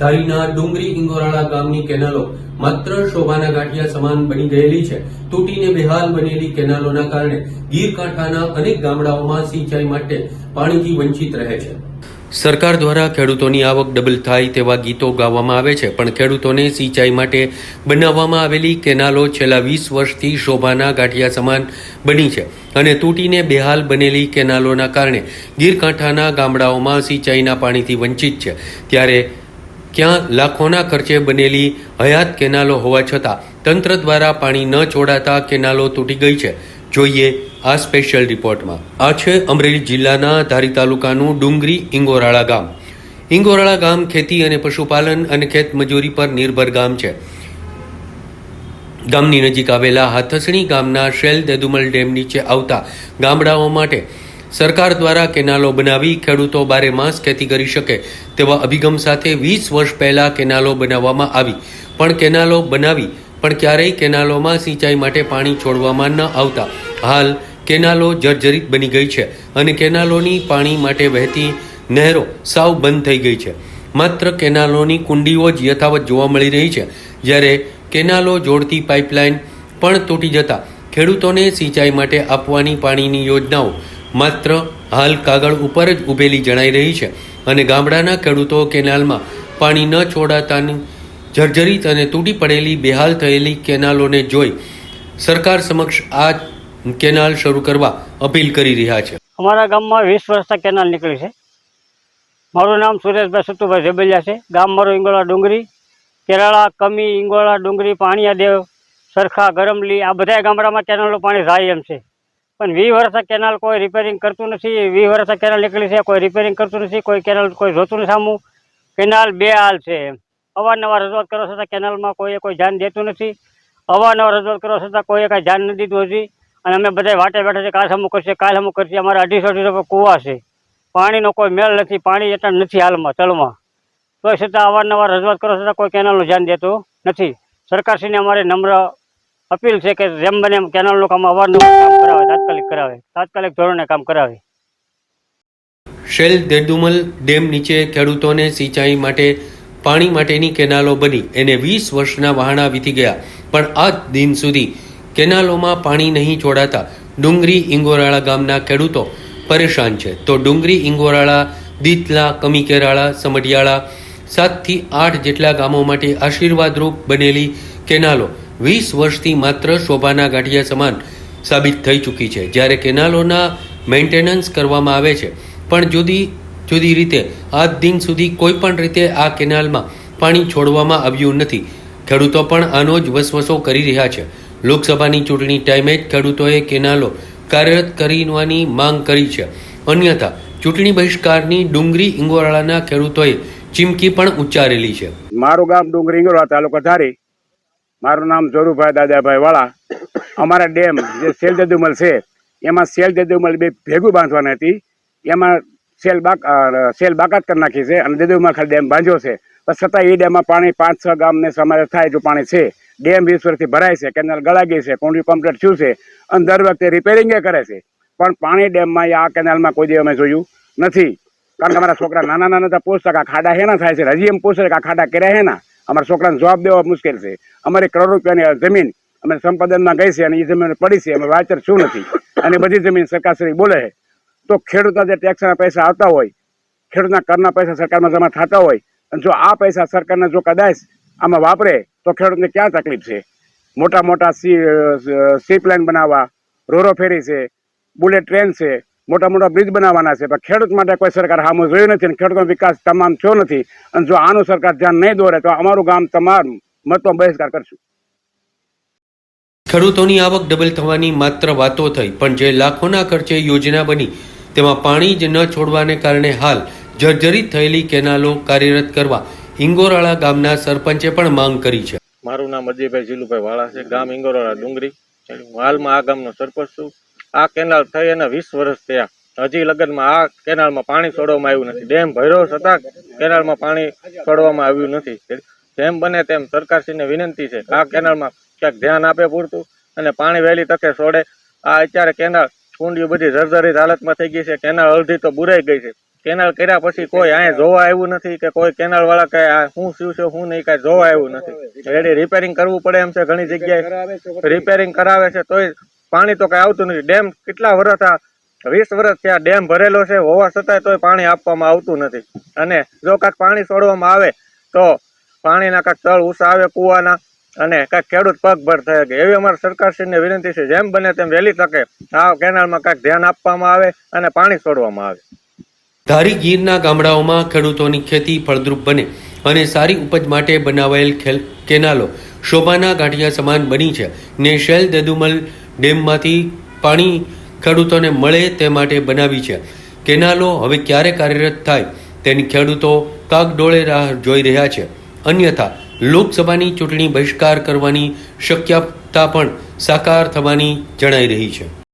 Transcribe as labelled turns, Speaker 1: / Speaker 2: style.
Speaker 1: ધારીના ડુંગરી ઇંગોરાળા ગામની કેનાલો માત્ર શોભાના ગાંઠિયા સમાન બની ગયેલી છે. તૂટીને બેહાલ બનેલી કેનાલોના કારણે ગીર કાંઠાના અનેક ગામડાઓમાં સિંચાઈ માટે પાણીથી વંચિત રહે છે. સરકાર દ્વારા ખેડૂતોની આવક ડબલ થાય તેવા ગીતો ગાવામાં આવે છે, પણ ખેડૂતોને સિંચાઈ માટે બનાવવામાં આવેલી કેનાલો છેલ્લા વીસ વર્ષથી શોભાના ગાંઠિયા સમાન બની છે અને તૂટીને બેહાલ બનેલી કેનાલોના કારણે ગીરકાંઠાના ગામડાઓમાં સિંચાઈના પાણીથી વંચિત છે. ત્યારે ક્યાં લાખોના ખર્ચે બનેલી હયાત કેનાલો હોવા છતાં તંત્ર દ્વારા પાણી ન છોડાતા કેનાલો તૂટી ગઈ છે. જોઈએ આ સ્પેશિયલ રિપોર્ટમાં. આ છે અમરેલી જિલ્લાના ધારી તાલુકાનું ડુંગરી ઇંગોરાળા ગામ. ઇંગોરાળા ગામ ખેતી અને પશુપાલન અને ખેતમજૂરી પર નિર્ભર ગામ છે. ગામની નજીક આવેલા હાથસણી ગામના શેલ દેદુમલ ડેમ નીચે આવતા ગામડાઓ માટે સરકાર દ્વારા કેનાલો બનાવી ખેડૂતો બારે માસ ખેતી કરી શકે તેવા અભિગમ સાથે વીસ વર્ષ પહેલાં કેનાલો બનાવવામાં આવી. પણ કેનાલો બનાવી, પણ ક્યારેય કેનાલોમાં સિંચાઈ માટે પાણી છોડવામાં ન આવતા. હાલ કેનાલો જર્જરિત બની ગઈ છે અને કેનાલોની પાણી માટે વહેતી નહેરો સાવ બંધ થઈ ગઈ છે. માત્ર કેનાલોની કુંડીઓ જ યથાવત જોવા મળી રહી છે. જ્યારે કેનાલો જોડતી પાઇપલાઇન પણ તૂટી જતા ખેડૂતોને સિંચાઈ માટે આપવાની પાણીની યોજનાઓ માત્ર હાલ કાગળ ઉપર જ ઊભેલી જણાઈ રહી છે અને ગામડાના ખેડૂતો કેનાલમાં પાણી ન છોડાતાની જર્જરિત અને તૂટી પડેલી બેહાલ થયેલી કેનાલોને જોઈ સરકાર સમક્ષ આ કેનાલ શરૂ કરવા અપીલ કરી રહ્યા છે.
Speaker 2: અમારા ગામમાં વીસ વર્ષથી કેનાલ નીકળી છે. મારું નામ સુરેશભાઈ સતુભાઈ ઝબેલિયા છે. ગામ મારું ઇંગોળા ડુંગરી, કેરાળા, કમી ઇંગોળા ડુંગરી, પાણીયાદેવ, સરખા, ગરમલી, આ બધા ગામડામાં કેનાલનું પાણી જાય એમ છે. પણ વી વર્ષથી કેનાલ કોઈ રિપેરિંગ કરતું નથી. વી વર્ષથી કેનાલ નીકળી છે, કોઈ રિપેરિંગ કરતું નથી, કોઈ કેનાલ કોઈ જોતું નથી સામું. કેનાલ બે હાલ છે અવારનવાર રજૂઆત કરવા છતાં કેનાલમાં કોઈએ કોઈ ધ્યાન દેતું નથી. અવારનવાર રજૂઆત કરવા છતાં કોઈએ કાંઈ ધ્યાન નથી દીધું હજી. અને અમે બધા વાટે બેઠા છે કાલ હમું કરશે, કાલ હમું કરશે. અમારા અઢીસો અઢીસો કૂવા છે. પાણીનો કોઈ મેળ નથી, પાણી એટલા નથી હાલમાં તળમાં તોય છતાં અવારનવાર રજૂઆત કરવા છતાં કોઈ કેનાલનું ધ્યાન દેતું નથી. સરકારશ્રીને અમારે નમ્ર અપીલ છે કે જેમ બને એમ કેનાલનું કામ અવારનવાર કામ કરાવે, તાત્કાલિક કરાવે. તાત્કાલિક ધોરણે કામ કરાવે.
Speaker 1: શેલ દેદુમલ ડેમ નીચે ખેડૂતોને સિંચાઈ માટે, પાણી માટેની કેનાલો બની. એને વીસ વર્ષના વહાણા વીતી ગયા. પણ આજ દિન સુધી કેનાલોમાં પાણી નહીં છોડાતા ડુંગરી ઇંગોરાળા ગામના ખેડૂતો પરેશાન છે. તો ડુંગરી ઇંગોરાળા, દીતલા, કમીકેરાળા, સમઢિયાળા સાતથી આઠ જેટલા ગામો માટે આશીર્વાદરૂપ બનેલી કેનાલો વીસ વર્ષથી માત્ર શોભાના ગાંઠિયા સમાન સાબિત થઈ ચૂકી છે. જ્યારે કેનાલોના મેન્ટેનન્સ કરવામાં આવે છે. પણ જુદી જુદી રીતે આજ દિન સુધી કોઈ પણ રીતે આ કેનાલમાં પાણી છોડવામાં આવ્યું નથી. ખેડૂતો પણ આનો જ વસવસો કરી રહ્યા છે. લોકસભાની ચૂંટણી ટાઈમે જ ખેડૂતોએ કેનાલો કાર્યરત કરવાની માંગ કરી છે. અન્યથા, ચૂંટણી બહિષ્કારની ડુંગરી ઇંગોરાળાના ખેડૂતોએ ચીમકી પણ ઉચ્ચારેલી છે.
Speaker 3: મારું ગામ ડુંગરી ઇંગોરાળા તાલુકા ધારી. મારું નામ જોરુભાઈ દાદાભાઈ વાળા. અમારા ડેમ જે સેલ દદુમલ છે, એમાં સેલ દદુમલ બે ભેગું બાંધવાની હતી. એમાં સેલ બાક સેલ બાકાત કરી નાખી છે અને દદુમલ ખાલી ડેમ બાંધ્યો છે. પણ છતાં એ ડેમમાં પાણી પાંચ છ ગામને સમાજ થાય જો પાણી છે. ડેમ વીસ ભરાય છે, કેનાલ ગળા ગઈ છે કોન્ટ્રી કમ્પ્લીટ થયું છે અને દર વખતે રિપેરિંગે કરે છે. પણ પાણી ડેમમાં આ કેનાલમાં કોઈ દી અમે જોયું નથી. કારણ કે અમારા છોકરા નાના નાના હતા પૂછતા કે આ ખાડા હેના થાય છે. હજી એમ પૂછે કે આ ખાડા કર્યા હેના અમારા છોકરાને જવાબ દેવા મુશ્કેલ છે. અમારી કરોડ રૂપિયાની જમીન અમે સંપાદનમાં ગઈ છે અને એ જમીન પડી છે. અમે વાચર શું નથી. અને બધી જમીન સરકારશ્રી બોલે છે. તો ખેડૂતના જે ટેક્સના પૈસા આવતા હોય, ખેડૂતના કરના પૈસા સરકારમાં જમા થતા હોય, અને જો આ પૈસા સરકારને જો કદાચ આમાં વાપરે, તો ખેડૂતને ક્યાં તકલીફ છે? મોટા મોટા સી સીપ લાઇન બનાવવા, રોરો ફેરી છે, બુલેટ ટ્રેન છે મોટા મોટા બ્રિજ બનાવવાના છે. પણ ખેડૂત માટે કોઈ સરકાર સામું જોયું નથી અને ખેડૂતનો વિકાસ તમામ થયો નથી. અને જો આનું સરકાર ધ્યાન નહીં દોરે તો અમારું ગામ તમારું મતમાં બહિષ્કાર કરશું.
Speaker 1: ખેડૂતોની આવક ડબલ થવાની માત્ર વાતો થઈ પણ જે લાખોના ખર્ચે યોજના બની તેમાં પાણી જ ન છોડવાને કારણે હાલ જર્જરિત થયેલી કેનાલો કાર્યરત કરવા ઇંગોરાળા ગામના સરપંચે પણ માંગ કરી છે.
Speaker 4: મારું નામ અજયભાઈ જીલુભાઈ વાળા છે. ગામ ઇંગોરાળા ડુંગરી. હાલમાં આ ગામનો સરપંચ છું. આ કેનાલ થઈ અને વીસ વર્ષ થયા. હજી લગનમાં આ કેનાલમાં પાણી છોડવામાં આવ્યું નથી. ડેમ ભર્યો છતાં કેનાલમાં પાણી છોડવામાં આવ્યું નથી. જેમ બને તેમ સરકારશ્રીને વિનંતી છે આ કેનાલમાં ક્યાંક ધ્યાન આપે પૂરતું અને પાણી વહેલી તકે છોડે. આ અત્યારે કેનાલ કુંડીઓ બધી જર્જરિત હાલતમાં થઈ ગઈ છે. કેનાલ અડધી તો બુરાઈ ગઈ છે. કેનાલ કર્યા પછી કોઈ અહીંયા જોવા આવ્યું નથી કે કોઈ કેનાલ વાળા કઈ આ શું શું છે શું નહીં કઈ જોવા આવ્યું નથી. રેડી રિપેરિંગ કરવું પડે એમ છે ઘણી જગ્યાએ. રિપેરિંગ કરાવે છે તોય પાણી તો કઈ આવતું નથી. ડેમ કેટલા વર્ષ આ વીસ વર્ષ ત્યાં ડેમ ભરેલો છે, હોવા છતાંય તોય પાણી આપવામાં આવતું નથી. અને જો કાંઈક પાણી છોડવામાં આવે, તો પાણીના કાંઈક તળ ઊંચા આવે, કૂવાના, અને કાંઈક ખેડૂત પગભર થઈ શકે એવી અમારી સરકારશ્રીને વિનંતી છે, જેમ બને તેમ વહેલી તકે આ કેનાલમાં કાંઈક ધ્યાન આપવામાં આવે અને પાણી છોડવામાં આવે.
Speaker 1: ધારી ગીરના ગામડાઓમાં ખેડૂતોની ખેતી ફળદ્રુપ બને અને સારી ઉપજ માટે બનાવાયેલ કેનાલો શોભાના ગાંઠિયા સમાન બની છે. ને શેલ, દેદુમલ ડેમમાંથી પાણી ખેડૂતોને મળે તે માટે બનાવી છે. કેનાલો હવે ક્યારે કાર્યરત થાય તેની ખેડૂતો કાગડોળે રાહ જોઈ રહ્યા છે. અન્યથા, લોકસભાની ચૂંટણી બહિષ્કાર કરવાની શક્યતા પણ સાકાર થવાની જણાઈ રહી છે.